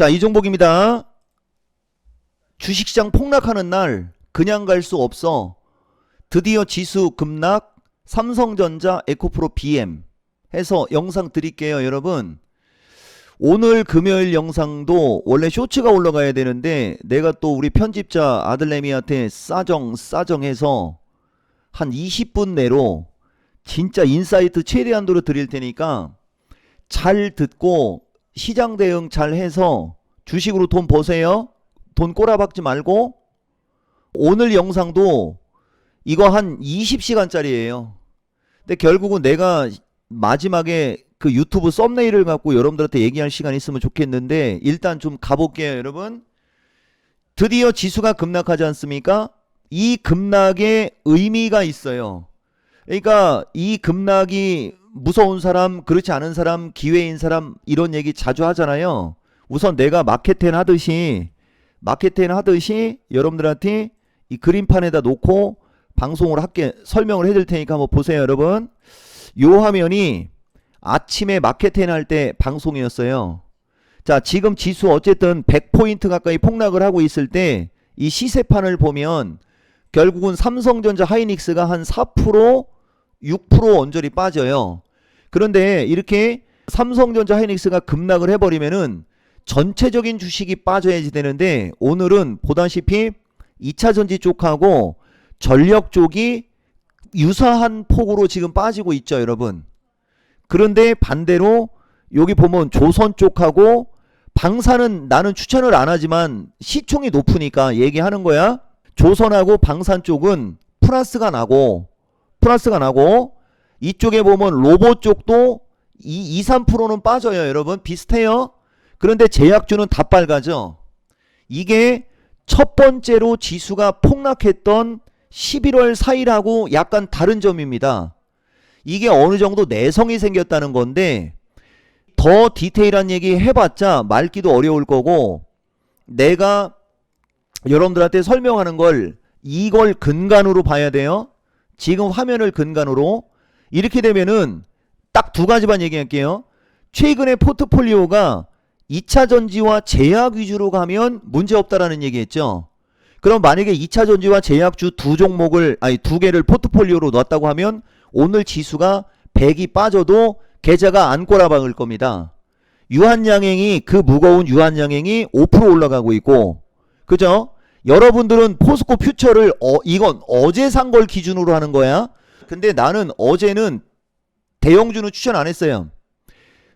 자, 이종복입니다. 주식시장 폭락하는 날 그냥 갈 수 없어. 드디어 지수 급락, 삼성전자, 에코프로 BM 해서 영상 드릴게요, 여러분. 오늘 금요일 영상도 원래 쇼츠가 올라가야 되는데 내가 또 우리 편집자 아들내미한테 싸정 싸정해서 한 20분 내로 진짜 인사이트 최대한도로 드릴 테니까 잘 듣고 시장 대응 잘 해서 주식으로 돈 버세요. 돈 꼬라박지 말고 오늘 영상도 이거 한 20시간짜리예요. 근데 결국은 내가 마지막에 그 유튜브 썸네일을 갖고 여러분들한테 얘기할 시간 있으면 좋겠는데 일단 좀 가볼게요, 여러분. 드디어 지수가 급락하지 않습니까? 이 급락에 의미가 있어요. 그러니까 이 급락이 무서운 사람, 그렇지 않은 사람, 기회인 사람 이런 얘기 자주 하잖아요. 우선 내가 마케팅 하듯이 마케팅 하듯이 여러분들한테 이 그림판에다 놓고 방송을 할게 설명을 해줄 테니까 한번 보세요, 여러분. 요 화면이 아침에 마케팅 할 때 방송이었어요. 자, 지금 지수 어쨌든 100포인트 가까이 폭락을 하고 있을 때 이 시세판을 보면 결국은 삼성전자 하이닉스가 한 4%, 6% 언저리 빠져요. 그런데 이렇게 삼성전자 하이닉스가 급락을 해버리면은 전체적인 주식이 빠져야지 되는데 오늘은 보다시피 2차 전지 쪽하고 전력 쪽이 유사한 폭으로 지금 빠지고 있죠, 여러분. 그런데 반대로 여기 보면 조선 쪽하고 방산은 나는 추천을 안 하지만 시총이 높으니까 얘기하는 거야. 조선하고 방산 쪽은 플러스가 나고 플러스가 나고 이쪽에 보면 로봇 쪽도 2, 2 3%는 빠져요, 여러분. 비슷해요. 그런데 제약주는 다 빨가죠. 이게 첫 번째로 지수가 폭락했던 11월 4일하고 약간 다른 점입니다. 이게 어느 정도 내성이 생겼다는 건데 더 디테일한 얘기 해봤자 말기도 어려울 거고 내가 여러분들한테 설명하는 걸 이걸 근간으로 봐야 돼요. 지금 화면을 근간으로 이렇게 되면은 딱 두 가지만 얘기할게요. 최근에 포트폴리오가 2차 전지와 제약 위주로 가면 문제 없다라는 얘기했죠. 그럼 만약에 2차 전지와 제약주 두 종목을 아니 두 개를 포트폴리오로 놨다고 하면 오늘 지수가 100이 빠져도 계좌가 안 꼬라박을 겁니다. 유한양행이 그 무거운 유한양행이 5% 올라가고 있고 그죠? 여러분들은 포스코 퓨처를 어, 이건 어제 산 걸 기준으로 하는 거야. 근데 나는 어제는 대형주는 추천 안 했어요.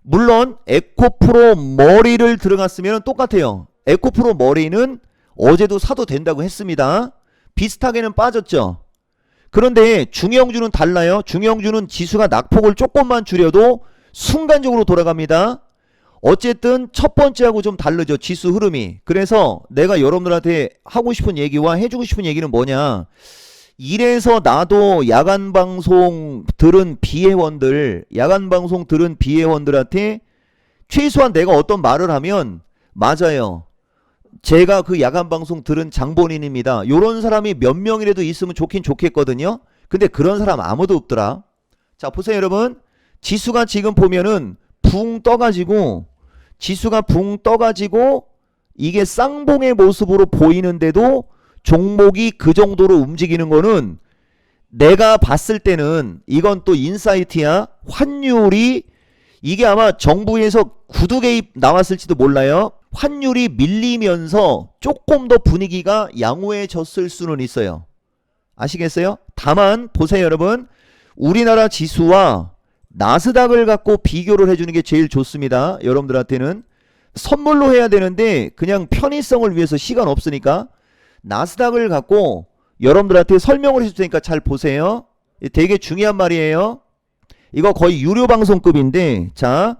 물론 에코프로 머리를 들어갔으면 똑같아요. 에코프로 머리는 어제도 사도 된다고 했습니다. 비슷하게는 빠졌죠. 그런데 중형주는 달라요. 중형주는 지수가 낙폭을 조금만 줄여도 순간적으로 돌아갑니다. 어쨌든 첫 번째하고 좀 다르죠. 지수 흐름이. 그래서 내가 여러분들한테 하고 싶은 얘기와 해주고 싶은 얘기는 뭐냐. 이래서 나도 야간 방송 들은 비회원들, 야간 방송 들은 비회원들한테 최소한 내가 어떤 말을 하면 맞아요. 제가 그 야간 방송 들은 장본인입니다. 요런 사람이 몇 명이라도 있으면 좋긴 좋겠거든요. 근데 그런 사람 아무도 없더라. 자, 보세요, 여러분. 지수가 지금 보면은 붕 떠가지고 지수가 붕 떠가지고 이게 쌍봉의 모습으로 보이는데도 종목이 그 정도로 움직이는 거는 내가 봤을 때는 이건 또 인사이트야. 환율이 이게 아마 정부에서 구두 개입 나왔을지도 몰라요. 환율이 밀리면서 조금 더 분위기가 양호해졌을 수는 있어요. 아시겠어요? 다만 보세요, 여러분. 우리나라 지수와 나스닥을 갖고 비교를 해주는 게 제일 좋습니다. 여러분들한테는 선물로 해야 되는데 그냥 편의성을 위해서 시간 없으니까 나스닥을 갖고 여러분들한테 설명을 해줄 테니까 잘 보세요. 되게 중요한 말이에요. 이거 거의 유료 방송급인데 자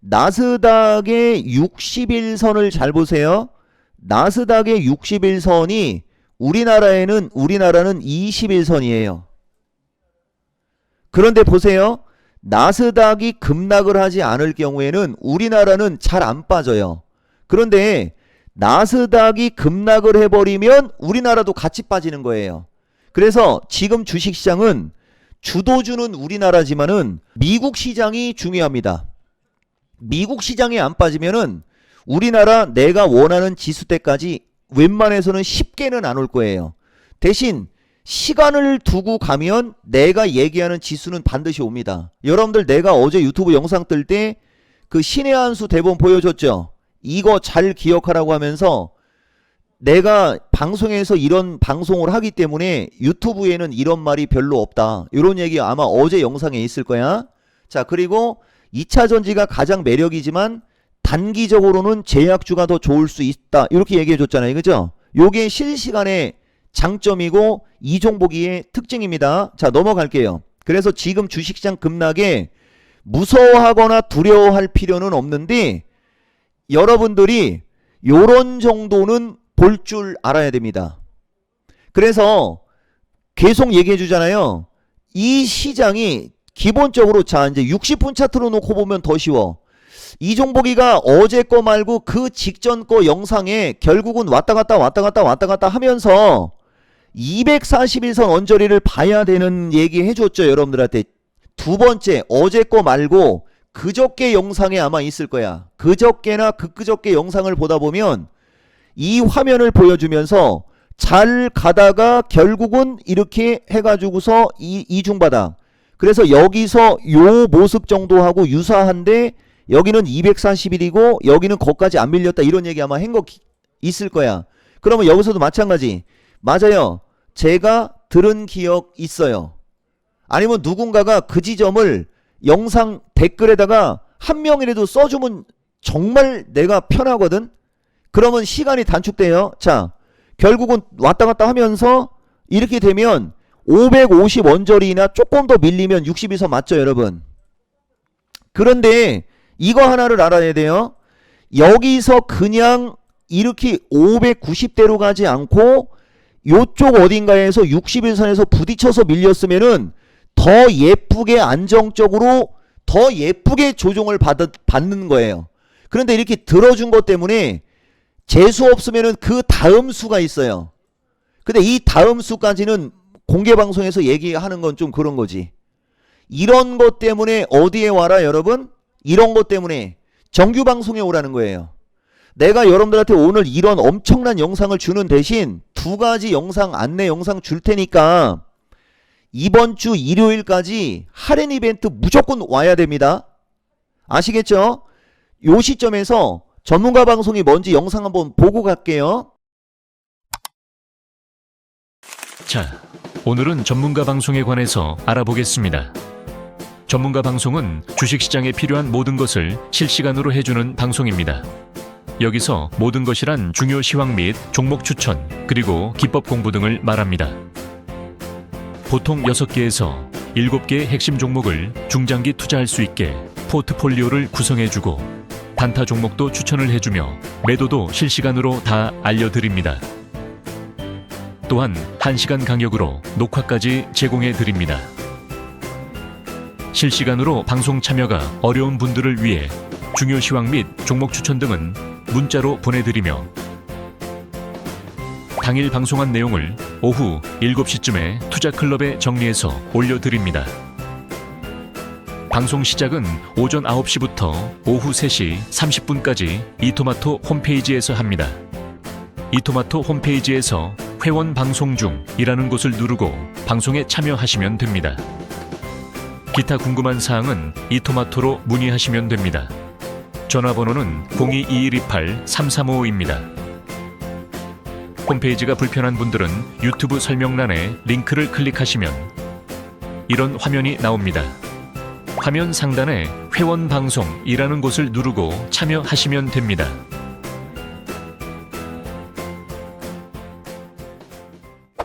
나스닥의 60일선을 잘 보세요. 나스닥의 60일선이 우리나라에는 우리나라는 21선이에요. 그런데 보세요. 나스닥이 급락을 하지 않을 경우에는 우리나라는 잘 안 빠져요. 그런데 나스닥이 급락을 해버리면 우리나라도 같이 빠지는 거예요. 그래서 지금 주식시장은 주도주는 우리나라지만은 미국 시장이 중요합니다. 미국 시장이 안 빠지면은 우리나라 내가 원하는 지수대까지 웬만해서는 10개는 안 올 거예요. 대신 시간을 두고 가면 내가 얘기하는 지수는 반드시 옵니다. 여러분들 내가 어제 유튜브 영상 뜰 때 그 신의 한 수 대본 보여줬죠? 이거 잘 기억하라고 하면서 내가 방송에서 이런 방송을 하기 때문에 유튜브에는 이런 말이 별로 없다. 이런 얘기 아마 어제 영상에 있을 거야. 자, 그리고 2차 전지가 가장 매력이지만 단기적으로는 제약주가 더 좋을 수 있다. 이렇게 얘기해 줬잖아요. 그죠? 요게 실시간의 장점이고 이종보기의 특징입니다. 자, 넘어갈게요. 그래서 지금 주식시장 급락에 무서워하거나 두려워할 필요는 없는데 여러분들이 요런 정도는 볼 줄 알아야 됩니다. 그래서 계속 얘기해 주잖아요. 이 시장이 기본적으로 자 이제 60분 차트로 놓고 보면 더 쉬워. 이종복이가 어제 거 말고 그 직전 거 영상에 결국은 왔다 갔다 왔다 갔다 왔다 갔다 하면서 241선 언저리를 봐야 되는 얘기 해줬죠 여러분들한테. 두 번째 어제 거 말고 그저께 영상에 아마 있을 거야. 그저께나 그그저께 영상을 보다 보면 이 화면을 보여주면서 잘 가다가 결국은 이렇게 해가지고서 이 이중바닥 그래서 여기서 요 모습 정도하고 유사한데 여기는 241이고 여기는 거기까지 안 밀렸다 이런 얘기 아마 한거 있을 거야. 그러면 여기서도 마찬가지 맞아요. 제가 들은 기억 있어요. 아니면 누군가가 그 지점을 영상 댓글에다가 한 명이라도 써주면 정말 내가 편하거든? 그러면 시간이 단축돼요. 자 결국은 왔다 갔다 하면서 이렇게 되면 550 원저리나 조금 더 밀리면 62선 맞죠 여러분? 그런데 이거 하나를 알아야 돼요. 여기서 그냥 이렇게 590대로 가지 않고 요쪽 어딘가에서 61선에서 부딪혀서 밀렸으면은 더 예쁘게 안정적으로 더 예쁘게 조종을 받, 받는 거예요. 그런데 이렇게 들어준 것 때문에 재수 없으면은 그 다음 수가 있어요. 근데 이 다음 수까지는 공개 방송에서 얘기하는 건 좀 그런 거지. 이런 것 때문에 어디에 와라 여러분? 이런 것 때문에 정규 방송에 오라는 거예요. 내가 여러분들한테 오늘 이런 엄청난 영상을 주는 대신 두 가지 영상 안내 영상 줄 테니까 이번 주 일요일까지 할인 이벤트 무조건 와야 됩니다. 아시겠죠? 요 시점에서 전문가 방송이 뭔지 영상 한번 보고 갈게요. 자, 오늘은 전문가 방송에 관해서 알아보겠습니다. 전문가 방송은 주식시장에 필요한 모든 것을 실시간으로 해주는 방송입니다. 여기서 모든 것이란 중요 시황 및 종목 추천, 그리고 기법 공부 등을 말합니다. 보통 6개에서 7개의 핵심 종목을 중장기 투자할 수 있게 포트폴리오를 구성해주고 단타 종목도 추천을 해주며 매도도 실시간으로 다 알려드립니다. 또한 1시간 강역으로 녹화까지 제공해 드립니다. 실시간으로 방송 참여가 어려운 분들을 위해 중요 시황 및 종목 추천 등은 문자로 보내드리며 당일 방송한 내용을 오후 7시쯤에 투자클럽에 정리해서 올려드립니다. 방송 시작은 오전 9시부터 오후 3시 30분까지 이토마토 홈페이지에서 합니다. 이토마토 홈페이지에서 회원 방송 중이라는 곳을 누르고 방송에 참여하시면 됩니다. 기타 궁금한 사항은 이토마토로 문의하시면 됩니다. 전화번호는 022128-3355입니다. 홈페이지가 불편한 분들은 유튜브 설명란에 링크를 클릭하시면 이런 화면이 나옵니다. 화면 상단에 회원 방송이라는 곳을 누르고 참여하시면 됩니다.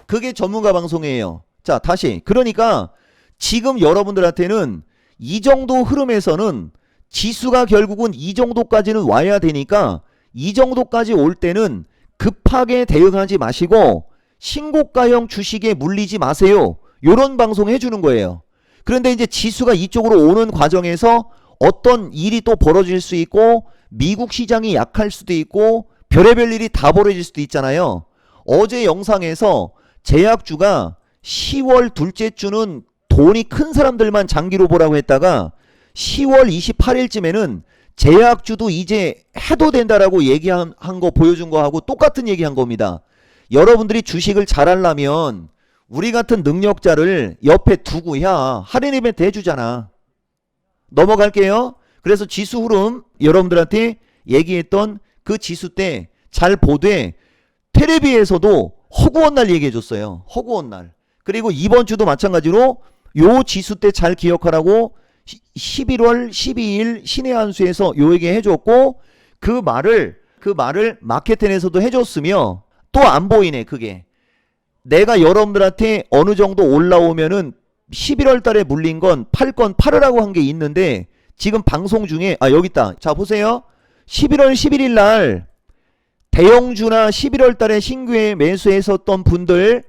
그게 전문가 방송이에요. 자, 다시. 그러니까 지금 여러분들한테는 이 정도 흐름에서는 지수가 결국은 이 정도까지는 와야 되니까 이 정도까지 올 때는 급하게 대응하지 마시고 신고가형 주식에 물리지 마세요. 요런 방송 해주는 거예요. 그런데 이제 지수가 이쪽으로 오는 과정에서 어떤 일이 또 벌어질 수 있고 미국 시장이 약할 수도 있고 별의별 일이 다 벌어질 수도 있잖아요. 어제 영상에서 제약주가 10월 둘째 주는 돈이 큰 사람들만 장기로 보라고 했다가 10월 28일쯤에는 제약주도 이제 해도 된다라고 얘기한 한거 보여준 거하고 똑같은 얘기한 겁니다. 여러분들이 주식을 잘하려면 우리 같은 능력자를 옆에 두고야 할인 이벤트 해주잖아. 넘어갈게요. 그래서 지수 흐름 여러분들한테 얘기했던 그 지수 때 잘 보되 테레비에서도 허구한 날 얘기해 줬어요. 허구한 날. 그리고 이번 주도 마찬가지로 요 지수 때 잘 기억하라고 11월 12일 신의 한수에서 요 얘기 해줬고 그 말을 그 말을 마케팅에서도 해줬으며 또 안 보이네 그게. 내가 여러분들한테 어느 정도 올라오면은 11월 달에 물린 건 팔 건 팔으라고 한 게 있는데 지금 방송 중에 아 여기 있다. 자 보세요. 11월 11일 날 대형주나 11월 달에 신규에 매수했었던 분들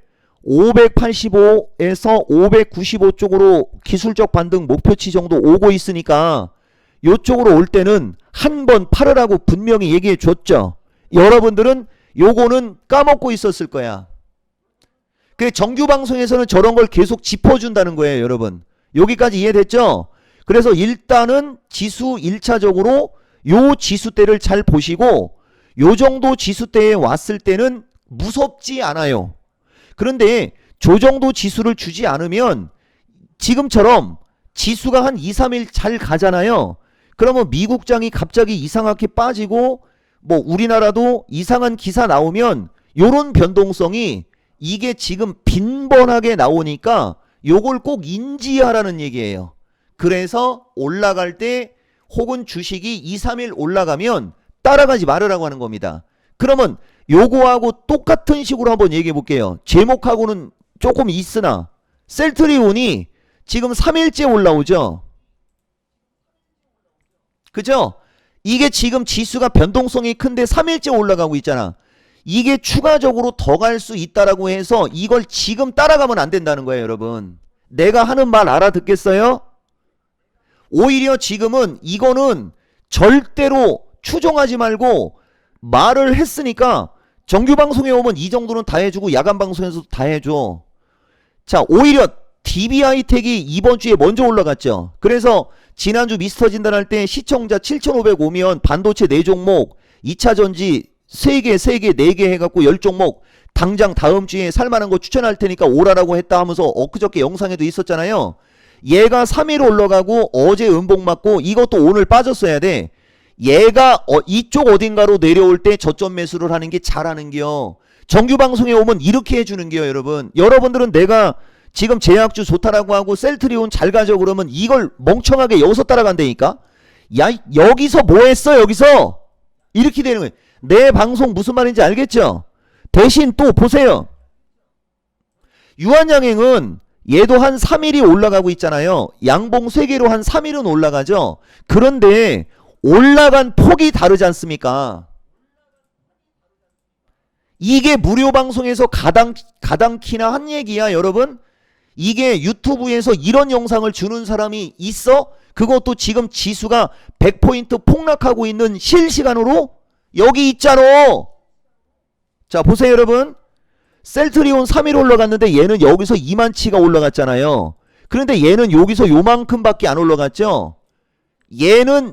585에서 595 쪽으로 기술적 반등 목표치 정도 오고 있으니까 요쪽으로 올 때는 한 번 팔으라고 분명히 얘기해 줬죠. 여러분들은 요거는 까먹고 있었을 거야. 그 정규 방송에서는 저런 걸 계속 짚어준다는 거예요, 여러분. 여기까지 이해됐죠? 그래서 일단은 지수 1차적으로 요 지수대를 잘 보시고 요 정도 지수대에 왔을 때는 무섭지 않아요. 그런데 저 정도 지수를 주지 않으면 지금처럼 지수가 한 2, 3일 잘 가잖아요. 그러면 미국장이 갑자기 이상하게 빠지고 뭐 우리나라도 이상한 기사 나오면 요런 변동성이 이게 지금 빈번하게 나오니까 요걸 꼭 인지하라는 얘기예요. 그래서 올라갈 때 혹은 주식이 2, 3일 올라가면 따라가지 말으라고 하는 겁니다. 그러면 요거하고 똑같은 식으로 한번 얘기해 볼게요. 제목하고는 조금 있으나 셀트리온이 지금 3일째 올라오죠. 그죠? 이게 지금 지수가 변동성이 큰데 3일째 올라가고 있잖아. 이게 추가적으로 더 갈 수 있다라고 해서 이걸 지금 따라가면 안 된다는 거예요, 여러분. 내가 하는 말 알아듣겠어요? 오히려 지금은 이거는 절대로 추종하지 말고 말을 했으니까 정규 방송에 오면 이 정도는 다 해주고 야간 방송에서도 다 해줘. 자, 오히려 DB하이텍이 이번 주에 먼저 올라갔죠. 그래서 지난주 미스터 진단할 때 시청자 7,500 오면 반도체 4종목, 2차 전지 3개, 3개, 4개 해갖고 10종목 당장 다음 주에 살만한 거 추천할 테니까 오라라고 했다 하면서 엊그저께 영상에도 있었잖아요. 얘가 3일 올라가고 어제 음봉 맞고 이것도 오늘 빠졌어야 돼. 얘가 어, 이쪽 어딘가로 내려올 때 저점 매수를 하는 게 잘하는겨. 정규 방송에 오면 이렇게 해주는겨, 여러분. 여러분들은 내가 지금 제약주 좋다라고 하고 셀트리온 잘 가져 그러면 이걸 멍청하게 여기서 따라간다니까? 야, 여기서 뭐 했어, 여기서? 이렇게 되는 거예요. 내 방송 무슨 말인지 알겠죠? 대신 또 보세요. 유한양행은 얘도 한 3일이 올라가고 있잖아요. 양봉 3개로 한 3일은 올라가죠. 그런데 올라간 폭이 다르지 않습니까? 이게 무료 방송에서 가당 가당키나 한 얘기야, 여러분. 이게 유튜브에서 이런 영상을 주는 사람이 있어? 그것도 지금 지수가 100포인트 폭락하고 있는 실시간으로 여기 있잖아. 자, 보세요, 여러분. 셀트리온 3일 올라갔는데 얘는 여기서 2만치가 올라갔잖아요. 그런데 얘는 여기서 요만큼밖에 안 올라갔죠. 얘는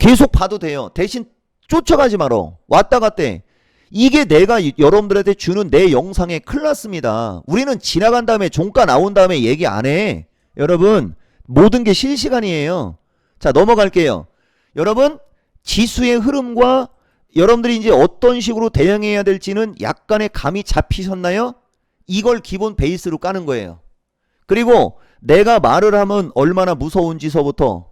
계속 봐도 돼요. 대신 쫓아가지 말어. 왔다 갔대. 이게 내가 이- 여러분들한테 주는 내 영상의 클라스입니다. 우리는 지나간 다음에 종가 나온 다음에 얘기 안 해. 여러분, 모든 게 실시간이에요. 자, 넘어갈게요. 여러분, 지수의 흐름과 여러분들이 이제 어떤 식으로 대응해야 될지는 약간의 감이 잡히셨나요? 이걸 기본 베이스로 까는 거예요. 그리고 내가 말을 하면 얼마나 무서운지서부터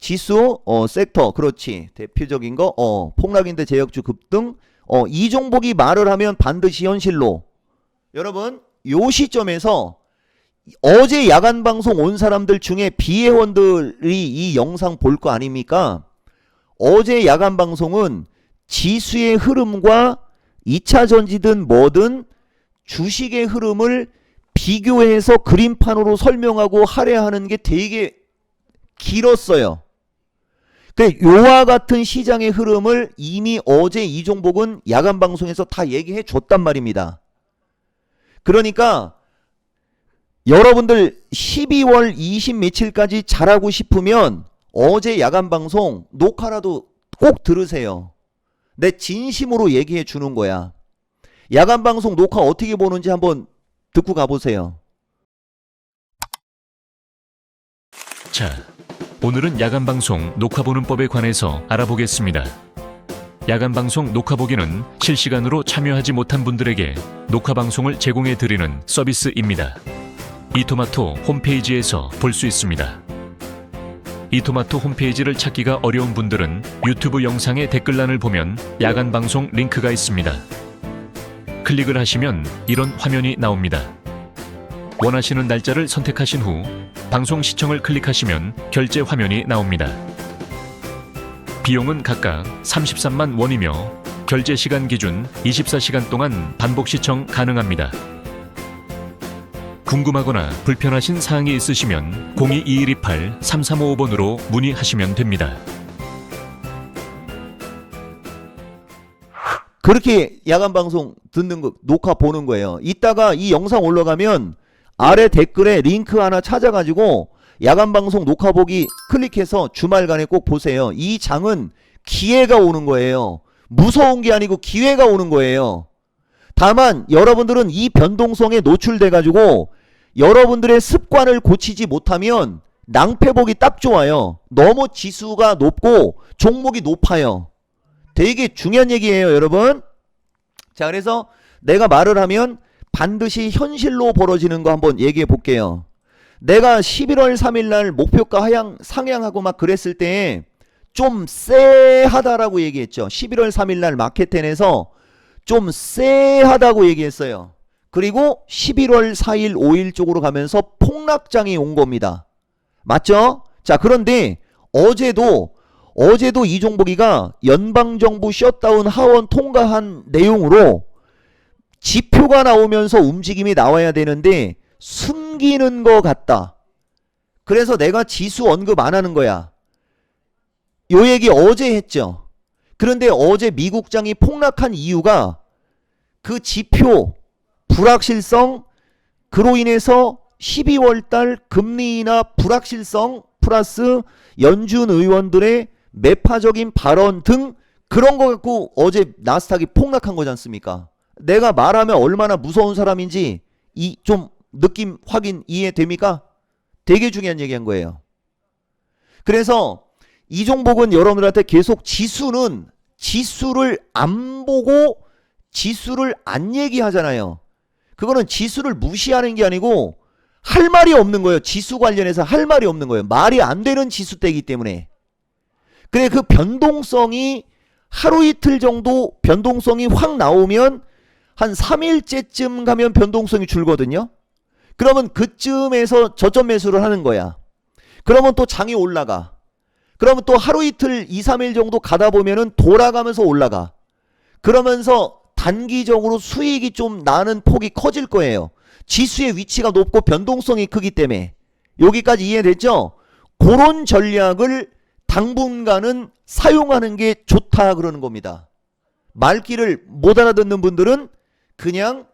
지수, 어, 섹터, 그렇지. 대표적인 거, 어, 폭락인데 제약주 급등, 어, 이종복이 말을 하면 반드시 현실로. 여러분, 요 시점에서 어제 야간 방송 온 사람들 중에 비회원들이 이 영상 볼 거 아닙니까? 어제 야간 방송은 지수의 흐름과 2차 전지든 뭐든 주식의 흐름을 비교해서 그림판으로 설명하고 할애하는 게 되게 길었어요. 그 요와 같은 시장의 흐름을 이미 어제 이종복은 야간 방송에서 다 얘기해 줬단 말입니다. 그러니까 여러분들 12월 20 며칠까지 잘하고 싶으면 어제 야간 방송 녹화라도 꼭 들으세요. 내 진심으로 얘기해 주는 거야. 야간 방송 녹화 어떻게 보는지 한번 듣고 가보세요. 자, 오늘은 야간 방송 녹화 보는 법에 관해서 알아보겠습니다. 야간 방송 녹화 보기는 실시간으로 참여하지 못한 분들에게 녹화 방송을 제공해 드리는 서비스입니다. 이토마토 홈페이지에서 볼 수 있습니다. 이토마토 홈페이지를 찾기가 어려운 분들은 유튜브 영상의 댓글란을 보면 야간 방송 링크가 있습니다. 클릭을 하시면 이런 화면이 나옵니다. 원하시는 날짜를 선택하신 후 방송 시청을 클릭하시면 결제 화면이 나옵니다. 비용은 각각 33만 원이며 결제 시간 기준 24시간 동안 반복 시청 가능합니다. 궁금하거나 불편하신 사항이 있으시면 022128-3355번으로 문의하시면 됩니다. 그렇게 야간 방송 듣는 거 녹화 보는 거예요. 이따가 이 영상 올라가면 아래 댓글에 링크 하나 찾아가지고 야간 방송 녹화 보기 클릭해서 주말간에 꼭 보세요. 이 장은 기회가 오는 거예요. 무서운 게 아니고 기회가 오는 거예요. 다만 여러분들은 이 변동성에 노출돼 가지고 여러분들의 습관을 고치지 못하면 낭패복이 딱 좋아요. 너무 지수가 높고 종목이 높아요. 되게 중요한 얘기예요, 여러분. 자, 그래서 내가 말을 하면 반드시 현실로 벌어지는 거 한번 얘기해 볼게요. 내가 11월 3일 날 목표가 하향 상향하고 막 그랬을 때 좀 쎄하다라고 얘기했죠. 11월 3일 날 마켓텐에서 좀 쎄하다고 얘기했어요. 그리고 11월 4일, 5일 쪽으로 가면서 폭락장이 온 겁니다. 맞죠? 자, 그런데 어제도 어제도 이종복이가 연방정부 셧다운 하원 통과한 내용으로 지표가 나오면서 움직임이 나와야 되는데 숨기는 것 같다. 그래서 내가 지수 언급 안 하는 거야. 요 얘기 어제 했죠. 그런데 어제 미국장이 폭락한 이유가 그 지표 불확실성 그로 인해서 12월 달 금리 인하 불확실성 플러스 연준 의원들의 매파적인 발언 등 그런 거 갖고 어제 나스닥이 폭락한 거지 않습니까? 내가 말하면 얼마나 무서운 사람인지 이 좀 느낌 확인 이해됩니까? 되게 중요한 얘기한 거예요. 그래서 이종복은 여러분들한테 계속 지수는 지수를 안 보고 지수를 안 얘기하잖아요. 그거는 지수를 무시하는 게 아니고 할 말이 없는 거예요. 지수 관련해서 할 말이 없는 거예요. 말이 안 되는 지수 때이기 때문에. 그래 그 변동성이 하루 이틀 정도 변동성이 확 나오면 한 3일째쯤 가면 변동성이 줄거든요. 그러면 그쯤에서 저점 매수를 하는 거야. 그러면 또 장이 올라가. 그러면 또 하루 이틀 2, 3일 정도 가다 보면은 돌아가면서 올라가. 그러면서 단기적으로 수익이 좀 나는 폭이 커질 거예요. 지수의 위치가 높고 변동성이 크기 때문에. 여기까지 이해됐죠? 그런 전략을 당분간은 사용하는 게 좋다 그러는 겁니다. 말귀를 못 알아듣는 분들은 그냥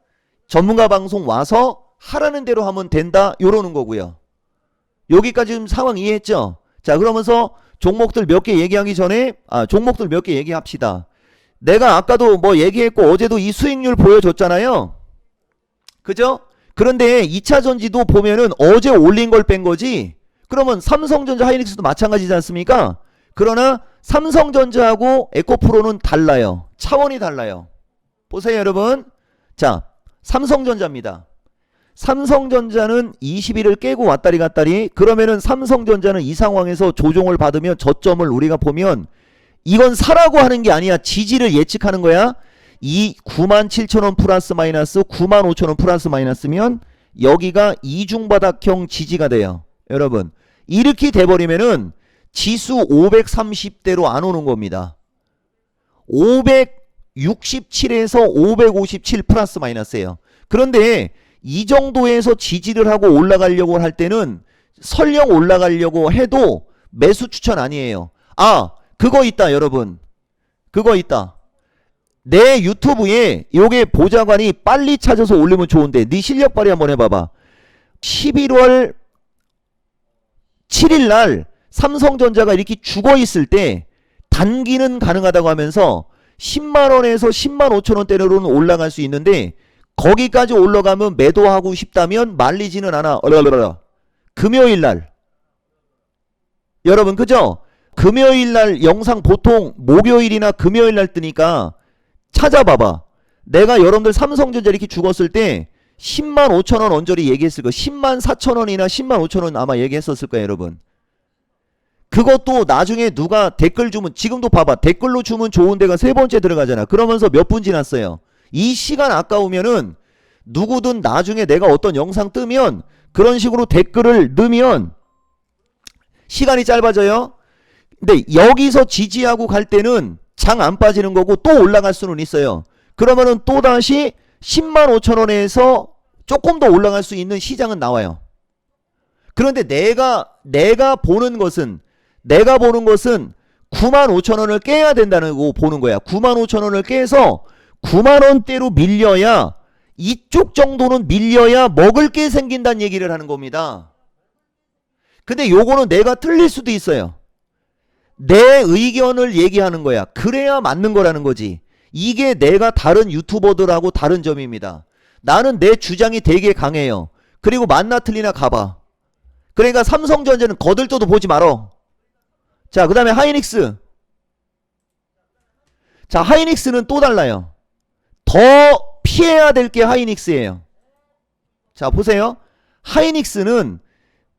전문가 방송 와서 하라는 대로 하면 된다 요러는 거고요. 여기까지 지금 상황 이해했죠? 자 그러면서 종목들 몇 개 얘기하기 전에 아 종목들 몇 개 얘기합시다. 내가 아까도 뭐 얘기했고 어제도 이 수익률 보여줬잖아요. 그죠? 그런데 2차 전지도 보면은 어제 올린 걸 뺀 거지. 그러면 삼성전자 하이닉스도 마찬가지지 않습니까? 그러나 삼성전자하고 에코프로는 달라요. 차원이 달라요. 보세요, 여러분. 자, 삼성전자입니다. 삼성전자는 20일을 깨고 왔다리 갔다리 그러면은 삼성전자는 이 상황에서 조종을 받으면 저점을 우리가 보면 이건 사라고 하는 게 아니야. 지지를 예측하는 거야. 이 9만 7천 원 플러스 마이너스 9만 5천 원 플러스 마이너스면 여기가 이중바닥형 지지가 돼요. 여러분 이렇게 돼버리면은 지수 530대로 안 오는 겁니다. 567에서 557 플러스 마이너스예요. 그런데 이 정도에서 지지를 하고 올라가려고 할 때는 설령 올라가려고 해도 매수 추천 아니에요. 아, 그거 있다, 여러분. 그거 있다. 내 유튜브에 요게 보좌관이 빨리 찾아서 올리면 좋은데 네 실력 발휘 한번 해봐봐. 11월 7일 날 삼성전자가 이렇게 죽어 있을 때 단기는 가능하다고 하면서 10만 원에서 10만 5천 원대로는 올라갈 수 있는데 거기까지 올라가면 매도하고 싶다면 말리지는 않아. 얼얼얼. 금요일 날. 여러분 그죠? 금요일 날 영상 보통 목요일이나 금요일 날 뜨니까 찾아봐봐. 내가 여러분들 삼성전자 이렇게 죽었을 때 10만 5천 원 언저리 얘기했을 거 10만 4천 원이나 10만 5천 원 아마 얘기했었을 거예요 여러분. 그것도 나중에 누가 댓글 주면 지금도 봐봐. 댓글로 주면 좋은 데가 세 번째 들어가잖아. 그러면서 몇 분 지났어요? 이 시간 아까우면은 누구든 나중에 내가 어떤 영상 뜨면 그런 식으로 댓글을 넣으면 시간이 짧아져요? 근데 여기서 지지하고 갈 때는 장 안 빠지는 거고 또 올라갈 수는 있어요. 그러면은 또다시 10만 5천 원에서 조금 더 올라갈 수 있는 시장은 나와요. 그런데 내가 내가 보는 것은 내가 보는 것은 9만 5천 원을 깨야 된다는 거 보는 거야. 9만 5천 원을 깨서 9만 원대로 밀려야 이쪽 정도는 밀려야 먹을 게 생긴다는 얘기를 하는 겁니다. 근데 요거는 내가 틀릴 수도 있어요. 내 의견을 얘기하는 거야. 그래야 맞는 거라는 거지. 이게 내가 다른 유튜버들하고 다른 점입니다. 나는 내 주장이 되게 강해요. 그리고 만나 틀리나 가봐. 그러니까 삼성전자는 거들떠도 보지 말어. 자, 그 다음에 하이닉스. 자, 하이닉스는 또 달라요. 더 피해야 될 게 하이닉스예요. 자, 보세요. 하이닉스는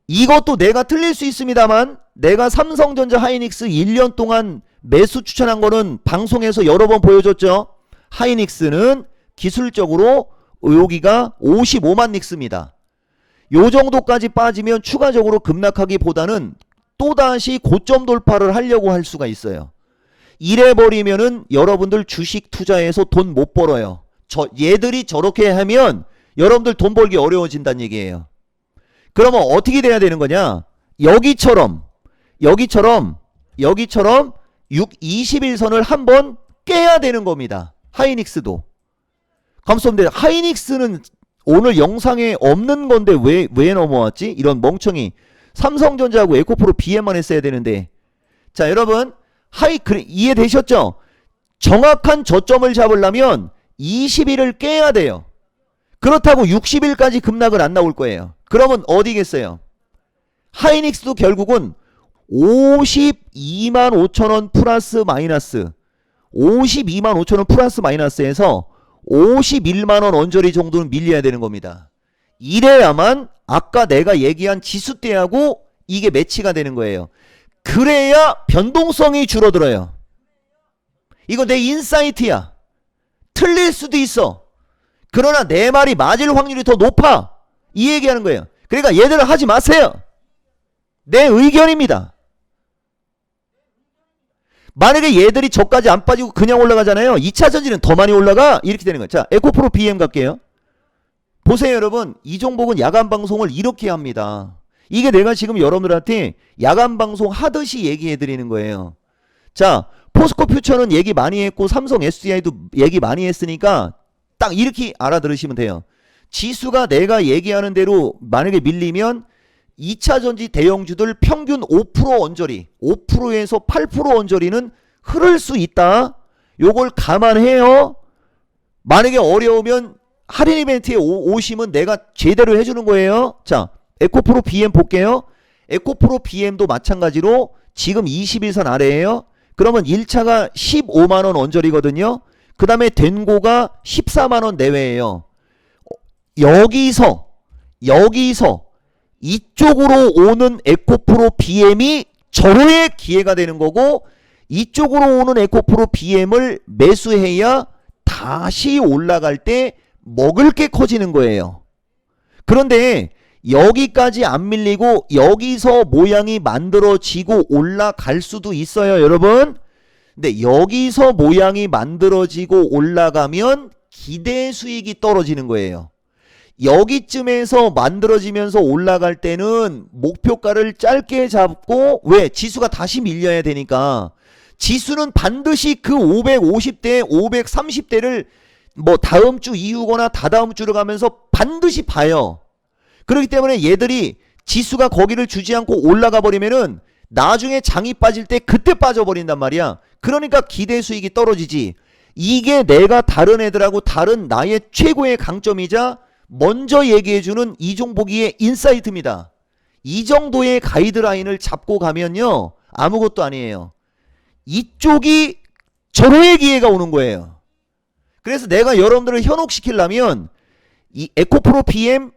이것도 내가 틀릴 수 있습니다만 내가 삼성전자 하이닉스 1년 동안 매수 추천한 거는 방송에서 여러 번 보여줬죠. 하이닉스는 기술적으로 여기가 55만 닉스입니다. 요 정도까지 빠지면 추가적으로 급락하기보다는 또다시 고점 돌파를 하려고 할 수가 있어요. 이래 버리면은 여러분들 주식 투자해서 돈 못 벌어요. 저 얘들이 저렇게 하면 여러분들 돈 벌기 어려워진다는 얘기예요. 그러면 어떻게 돼야 되는 거냐? 여기처럼 여기처럼 여기처럼 6 21선을 한번 깨야 되는 겁니다. 하이닉스도. 감사합니다. 하이닉스는 오늘 영상에 없는 건데 왜 왜 넘어왔지? 이런 멍청이. 삼성전자하고 에코프로 BM만 했어야 되는데. 자, 여러분. 하이 그래, 이해되셨죠? 정확한 저점을 잡으려면 20일을 깨야 돼요. 그렇다고 60일까지 급락을 안 나올 거예요. 그러면 어디겠어요? 하이닉스도 결국은 52만 5천 원 플러스 마이너스 52만 5천 원 플러스 마이너스에서 51만 원 언저리 정도는 밀려야 되는 겁니다. 이래야만 아까 내가 얘기한 지수대하고 이게 매치가 되는 거예요. 그래야 변동성이 줄어들어요. 이거 내 인사이트야. 틀릴 수도 있어. 그러나 내 말이 맞을 확률이 더 높아. 이 얘기하는 거예요. 그러니까 얘들은 하지 마세요. 내 의견입니다. 만약에 얘들이 저까지 안 빠지고 그냥 올라가잖아요. 2차 전지는 더 많이 올라가. 이렇게 되는 거예요. 자, 에코프로 BM 갈게요. 보세요, 여러분. 이종복은 야간 방송을 이렇게 합니다. 이게 내가 지금 여러분들한테 야간 방송 하듯이 얘기해 드리는 거예요. 자, 포스코 퓨처는 얘기 많이 했고 삼성 SDI도 얘기 많이 했으니까 딱 이렇게 알아들으시면 돼요. 지수가 내가 얘기하는 대로 만약에 밀리면 2차 전지 대형주들 평균 5% 언저리, 5%에서 8% 언저리는 흐를 수 있다. 요걸 감안해요. 만약에 어려우면 할인 이벤트에 오, 오시면 내가 제대로 해주는 거예요. 자, 에코프로 BM 볼게요. 에코프로 BM도 마찬가지로 지금 21선 아래에요. 그러면 1차가 15만원 언저리거든요. 그 다음에 된고가 14만원 내외예요. 여기서, 여기서 이쪽으로 오는 에코프로 BM이 절호의 기회가 되는 거고 이쪽으로 오는 에코프로 BM을 매수해야 다시 올라갈 때 먹을 게 커지는 거예요. 그런데 여기까지 안 밀리고 여기서 모양이 만들어지고 올라갈 수도 있어요, 여러분. 근데 여기서 모양이 만들어지고 올라가면 기대 수익이 떨어지는 거예요. 여기쯤에서 만들어지면서 올라갈 때는 목표가를 짧게 잡고 왜 지수가 다시 밀려야 되니까 지수는 반드시 그 550대 530대를 뭐 다음 주 이후거나 다다음 주로 가면서 반드시 봐요. 그렇기 때문에 얘들이 지수가 거기를 주지 않고 올라가 버리면은 나중에 장이 빠질 때 그때 빠져버린단 말이야. 그러니까 기대 수익이 떨어지지. 이게 내가 다른 애들하고 다른 나의 최고의 강점이자 먼저 얘기해주는 이종복이의 인사이트입니다. 이 정도의 가이드라인을 잡고 가면요. 아무것도 아니에요. 이쪽이 절호의 기회가 오는 거예요. 그래서 내가 여러분들을 현혹시키려면 이 에코프로 PM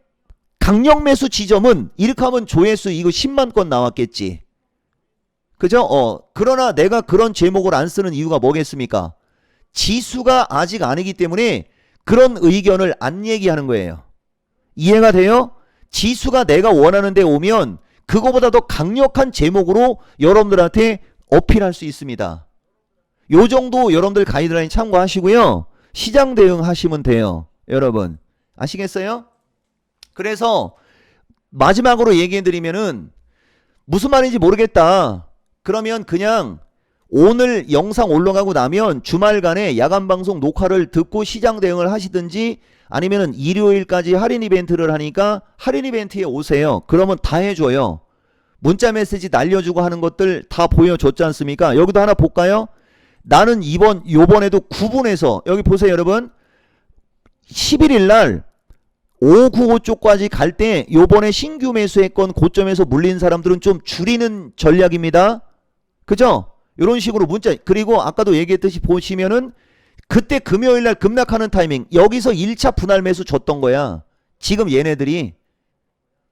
강력 매수 지점은 이렇게 하면 조회수 이거 10만 건 나왔겠지. 그죠? 어. 그러나 내가 그런 제목을 안 쓰는 이유가 뭐겠습니까? 지수가 아직 아니기 때문에 그런 의견을 안 얘기하는 거예요. 이해가 돼요? 지수가 내가 원하는 데 오면 그거보다 더 강력한 제목으로 여러분들한테 어필할 수 있습니다. 요 정도 여러분들 가이드라인 참고하시고요. 시장 대응하시면 돼요. 여러분. 아시겠어요? 그래서 마지막으로 얘기해 드리면은 무슨 말인지 모르겠다. 그러면 그냥 오늘 영상 올라가고 나면 주말간에 야간 방송 녹화를 듣고 시장 대응을 하시든지 아니면은 일요일까지 할인 이벤트를 하니까 할인 이벤트에 오세요. 그러면 다 해줘요. 문자 메시지 날려주고 하는 것들 다 보여줬지 않습니까? 여기도 하나 볼까요? 나는 이번 요번에도 9분에서 여기 보세요 여러분 11일 날 595 쪽까지 갈 때 요번에 신규 매수했건 고점에서 물린 사람들은 좀 줄이는 전략입니다. 그죠? 이런 식으로 문자 그리고 아까도 얘기했듯이 보시면은 그때 금요일 날 급락하는 타이밍 여기서 1차 분할 매수 줬던 거야. 지금 얘네들이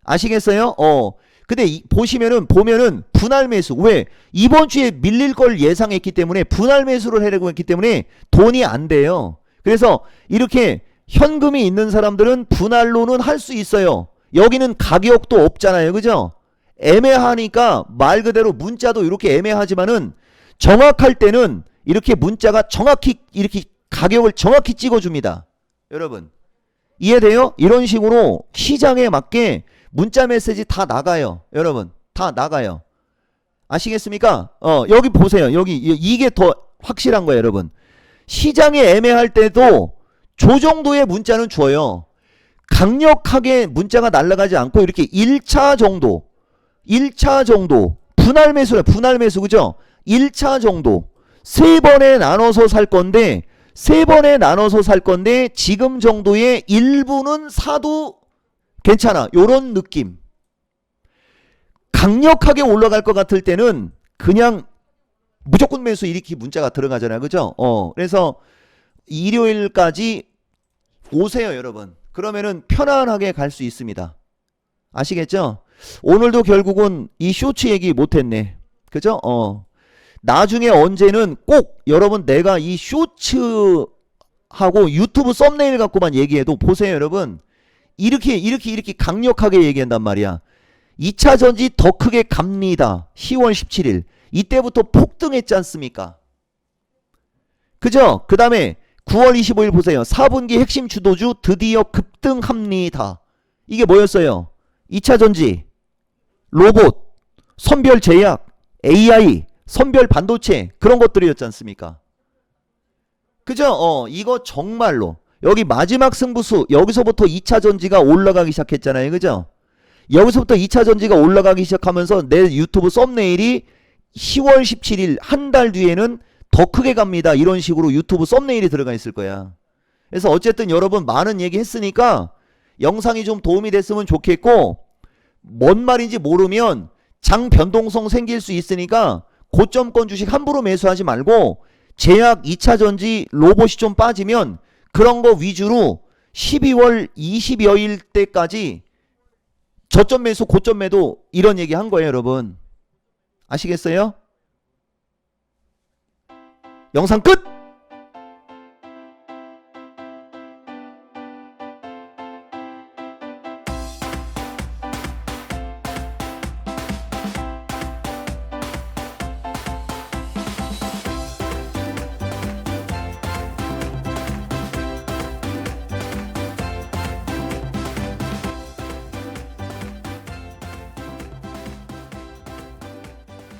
아시겠어요? 어. 근데 이- 보시면은 보면은 분할 매수 왜 이번 주에 밀릴 걸 예상했기 때문에 분할 매수를 하려고 했기 때문에 돈이 안 돼요. 그래서 이렇게 현금이 있는 사람들은 분할로는 할 수 있어요. 여기는 가격도 없잖아요. 그죠? 애매하니까 말 그대로 문자도 이렇게 애매하지만은 정확할 때는 이렇게 문자가 정확히 이렇게 가격을 정확히 찍어줍니다. 여러분 이해돼요? 이런 식으로 시장에 맞게 문자 메시지 다 나가요. 여러분 다 나가요. 아시겠습니까? 어 여기 보세요. 여기 이- 이게 더 확실한 거예요, 여러분. 시장에 애매할 때도 저 정도의 문자는 줘요. 강력하게 문자가 날아가지 않고 이렇게 1차 정도, 1차 정도, 분할 매수래, 분할 매수, 그죠? 1차 정도, 세 번에 나눠서 살 건데, 세 번에 나눠서 살 건데, 지금 정도의 일부는 사도 괜찮아. 요런 느낌. 강력하게 올라갈 것 같을 때는 그냥 무조건 매수 이렇게 문자가 들어가잖아요. 그죠? 어, 그래서 일요일까지 오세요, 여러분. 그러면은 편안하게 갈 수 있습니다. 아시겠죠? 오늘도 결국은 이 쇼츠 얘기 못 했네. 그죠? 어. 나중에 언제는 꼭 여러분 내가 이 쇼츠 하고 유튜브 썸네일 갖고만 얘기해도 보세요, 여러분. 이렇게, 이렇게, 이렇게 강력하게 얘기한단 말이야. 2차 전지 더 크게 갑니다. 10월 17일. 이때부터 폭등했지 않습니까? 그죠? 그 다음에 9월 25일 보세요. 4분기 핵심 주도주 드디어 급등합니다. 이게 뭐였어요? 2차 전지, 로봇, 선별 제약, AI, 선별 반도체 그런 것들이었지 않습니까? 그죠? 어, 이거 정말로 여기 마지막 승부수 여기서부터 2차 전지가 올라가기 시작했잖아요. 그죠? 여기서부터 2차 전지가 올라가기 시작하면서 내 유튜브 썸네일이 10월 17일 한 달 뒤에는 더 크게 갑니다. 이런 식으로 유튜브 썸네일이 들어가 있을 거야. 그래서 어쨌든 여러분 많은 얘기 했으니까 영상이 좀 도움이 됐으면 좋겠고 뭔 말인지 모르면 장 변동성 생길 수 있으니까 고점권 주식 함부로 매수하지 말고 제약 2차 전지 로봇이 좀 빠지면 그런 거 위주로 12월 20여일 때까지 저점 매수 고점 매도 이런 얘기 한 거예요, 여러분. 아시겠어요? 영상 끝!